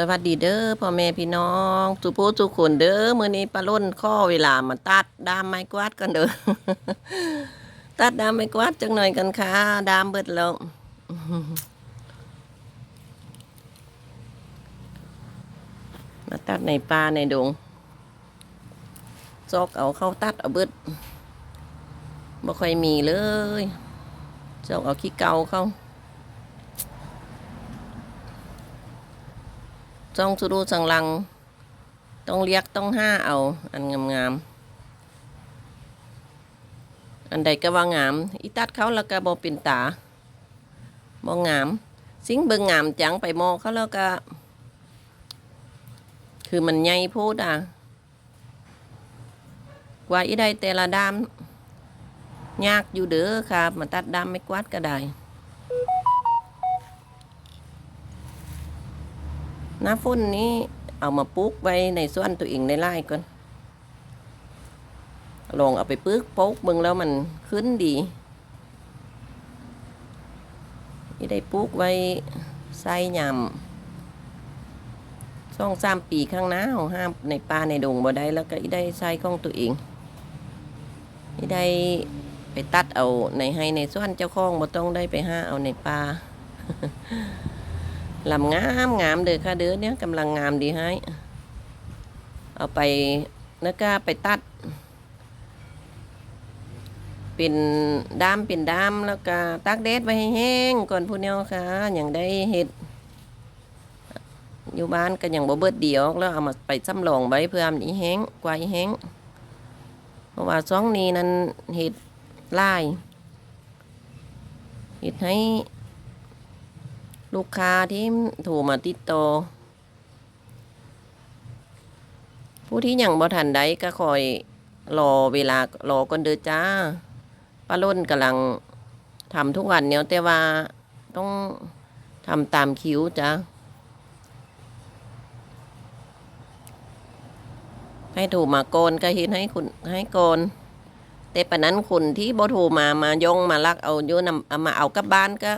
สวัสดีเด้อพ่อแม่พี่น้องสุภูสุคนเด้อมื้อนี้ปลาล้นข้อเวลามาตัดดามไม้กวาดกันเด้อตัดดามไม้กวาดจังหน่อยกันค่ะ ดามเบิดแล้วมาตัดในป่าในดงซอกเอาเข้าตัดเอาเบิดบ่ค่อยมีเลยซอกเอาขี้เก่าเข้า จ้องสุรูสังลัง ต้องเรียกต้องห้าเอา อันงามๆอันใดก็ว่างาม อีตัดเขาแล้วก็บอเป็นตาบองาม สิ่งเบิ่งงามจังไปมองเขาแล้วก็ คือมันใหญ่พูดอะกว่าอีใดแต่ละดามยากอยู่เด้อครับมาตัดดามไม่กวาดก็ได้ น้าฝนนี้เอามาปลูกไว้ในส่วนตัวเองในไร่ก่อนลองเอาไปปึกปลูกเบิ่งแล้วมันขึ้นดีที่ได้ปลูกไว้ใส่ยำสองสามปีข้างหน้าห้ามในป่าในดงบ่ได้แล้วก็อีได้ใส่ของตัวเองอีได้ไปตัดเอาในให้ในส่วนเจ้าของบ่ต้องได้ไปห้าเอาในป่า ลำงามงามเด้อค่ะเด้อเนี่ยกำลังงามดีให้เอาไปแล้วก็ไปตัด เป็นด้ามเป็นด้ามแล้วก็ตักเด็ดไว้ให้แห้งก่อนผู้เนี้ยค่ะอย่างได้เห็ดอยู่บ้านก็ยังบ่เบิดเดียวแล้วเอามาไปซ้ำลองไว้เพื่อมันอีแห้งกว่าอีแห้งเพราะว่าซ่องนี้นั้นเห็ดลายเห็ดให้ ลูกค้าที่โทรมาติดต่อผู้ที่ยังบ่ทันใดก็คอยรอเวลารอก่อนเด้อจ้าป้าล้นกำลังทำทุกวันเนี่ยแต่ว่าต้องทำตามคิวจ้าให้โทรมาโกนก็เห็นให้คุณให้โกนแต่ปะนั้นคุณที่บ่โทรมา มายงมาลักเอาโยนำเอามาเอากับบ้านก็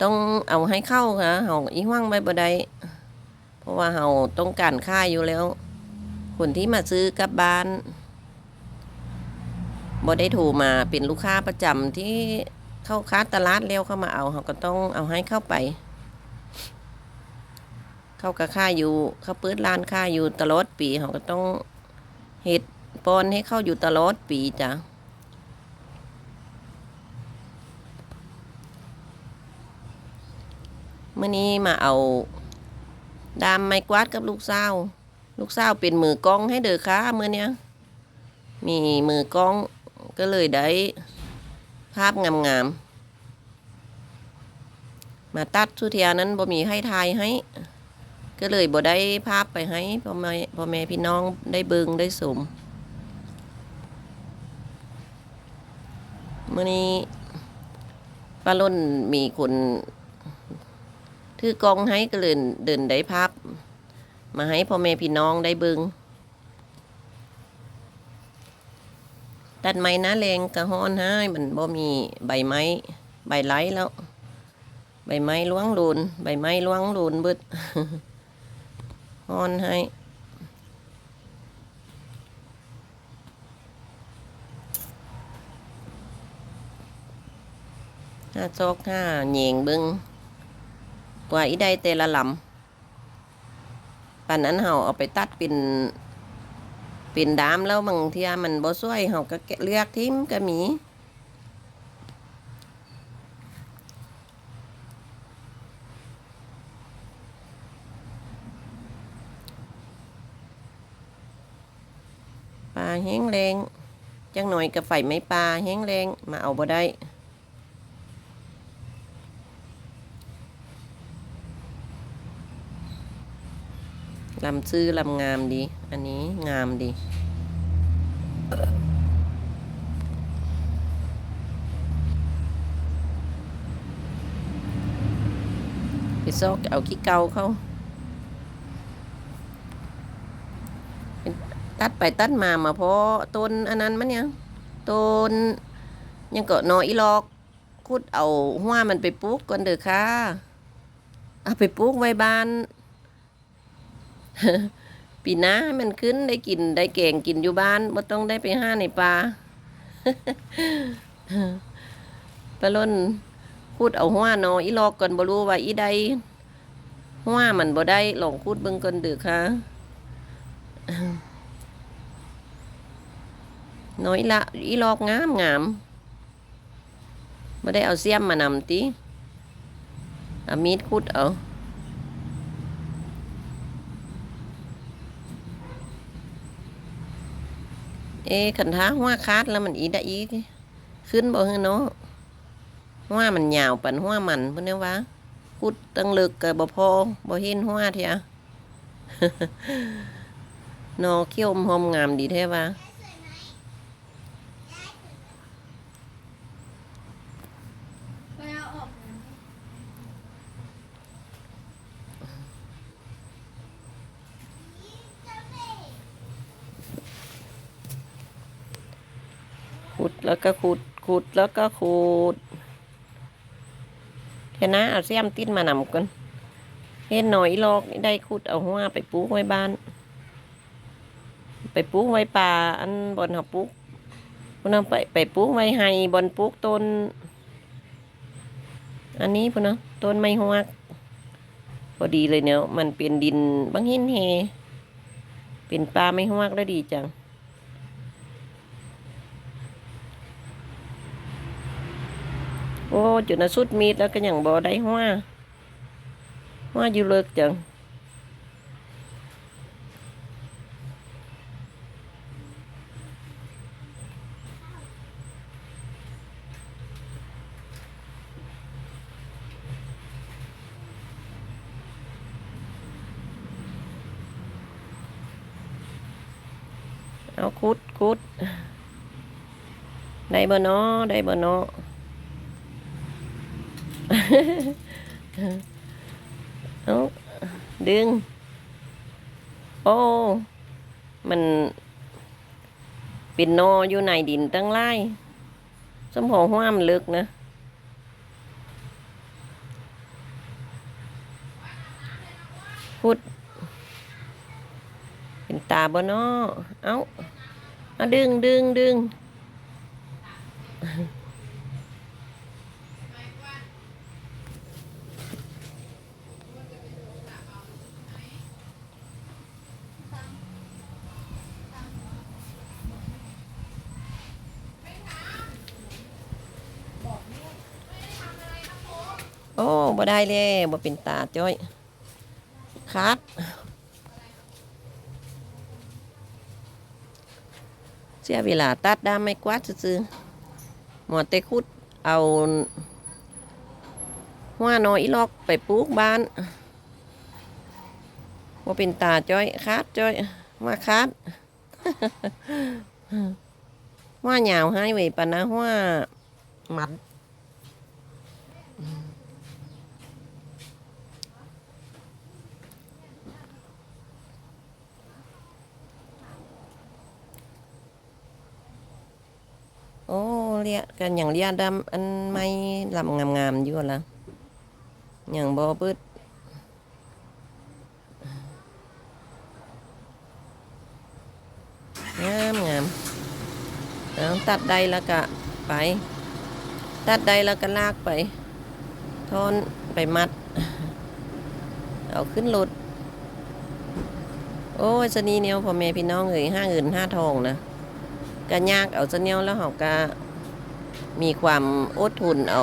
ต้องเอาให้เข้าค่ะเฮาอีห้างไว้บ่ได้เพราะว่าเฮาต้องการค่าอยู่แล้ว คนที่มาซื้อกลับบ้านบ่ได้โทรมาเป็นลูกค้าประจำที่เข้าค้าตลาดแล้วเข้ามาเอาเฮาก็ต้องเอาให้เข้าไป เข้ากับค่าอยู่เข้าเปิดร้านค่าอยู่ตลอดปีเฮาก็ต้องเฮ็ดปอนให้เข้าอยู่ตลอดปีจ้ะ มื่อนี้มาเอาดามไม้กวาดกับลูกสาวลูกสาวเป็นมือกล้องให้เด้อค่ะเมื่อเนี้ยมีมือกล้องก็เลยได้ภาพงามๆ มาตัดสุเทียนั้นบ่มีให้ทายให้ ก็เลยบ่ได้ภาพไปให้พ่อแม่พ่อแม่พี่น้องได้เบิงได้สมเมื่อนี้ป้าล้นมีคน ถือกองให้ก็เลยเดินได้ภาพมาให้พ่อแม่พี่น้องได้เบิงตัดไม้นะแรงกระห้อนให้มันบ่มีใบไม้ ใบไล้แล้ว ใบไม้ล้วงโลนใบไม้ล้วงโลนเบิดห้อนให้ห้าซอกห้าเหยงเบิงก ว่าอีได้แต่ละลำปันนั้นเฮาเอาไปตัดเป็นเป็นดามแล้วบางเทียมันบ่สวยเฮาก็แกะเลือกทิมก็มีปลาแห้งแรงจังหน่อยกับไฟไม่ปลาแห้งแรงมาเอาบ่ได้ ลำซื้อลำงามดี อันนี้งามดี ไปซอกเอาขี้เกาเขาตัดไปตัดมามาเพราะต้นอันนั้นมันเนี่ยต้นยังกาะนออีลอกคุดเอาหัวมันไปปลูกก่อนเด้อค่ะ เอาไปปลูกไว้บ้าน ปีหน้าให้มันขึ้นได้กินได้แกงกินอยู่บ้านบ่ต้องได้ไปห้าในป่าปลาล้นพูดเอาหัวนออีลอกก่อนบ่รู้ว่าอีใดหัวมันบ่ได้ลองพูดเบิ่งก่อนด้อค่ะน้อยละอีลอกงามงามบ่ได้เอาเสียมมานำติเอามีดขุดเอา เอ๊ขันท้าหัวคาดแล้วมันอีได้อีขึ้นบ่เฮเนาะหัวมันยาวปันหัวมันเพิ่นเนี่ยว่าขุดตั้งลึกกับ่พอบ่เห็นหัวเถียนอเขี้ยวหอมงามดีแท้ว่า ไปเอาออกนะ ขุดแล้วก็ขุดขุดแล้วก็ขุดแค่นนะเอาเสียมติดมานำกันเห็นหน่อยลอกได้ขุดเอาหัวไปปลูกไว้บ้าน ไปปลูกไว้ป่าอันบนหับปลูกพุ่นะไปไปปลูกไว้ให้บนปลูกต้น อันนี้พุ่นนะต้นไม้หัวกพอดีเลยเนาะมันเป็นดินบางหินเฮเป็นปลาไม้หัวกแล้วดีจัง โอ้จุดน่ะสุดมีดแล้วก็ยังบ่ได้หัวหัวอยู่เลิกจังเอาคุดคุดได้บ่เนาะได้บ่เนาะ เอาดึง โอ้ มัน เป็นนออยู่ในดินตั้งไล่สมองหัวมันลึกนะพุด เป็นตาบ่นอเอาเอาดึงดึงดึง โอ้ บ่ได้เลยบ่เป็นตาจ้อยคัดเสียเวลาตัดด้ามไม่กวาดซื่อหมอเตคุดเอาหัวนออีลอกไปปลูกบ้านบ่เป็นตาจ้อยคัดจ้อยมาคัดหัวหยาวให้ไว้ปะนะหัวหมัด โอ้ เลียกันอย่างเลียดำอันไม่ลำงามๆอยู่ละอย่างบอปืดงามงามเอาตัดใดแล้วก็ไป ตัดใดแล้วก็ลากไปทอนไปมัด เอาขึ้นรถโอ้ยสนีเนียวพ่อแม่พี่น้องเอ้ยห้าเงินห้าทองนะก็ยากเอาซะเนียวแล้วเขาก็ มีความอดทนเอา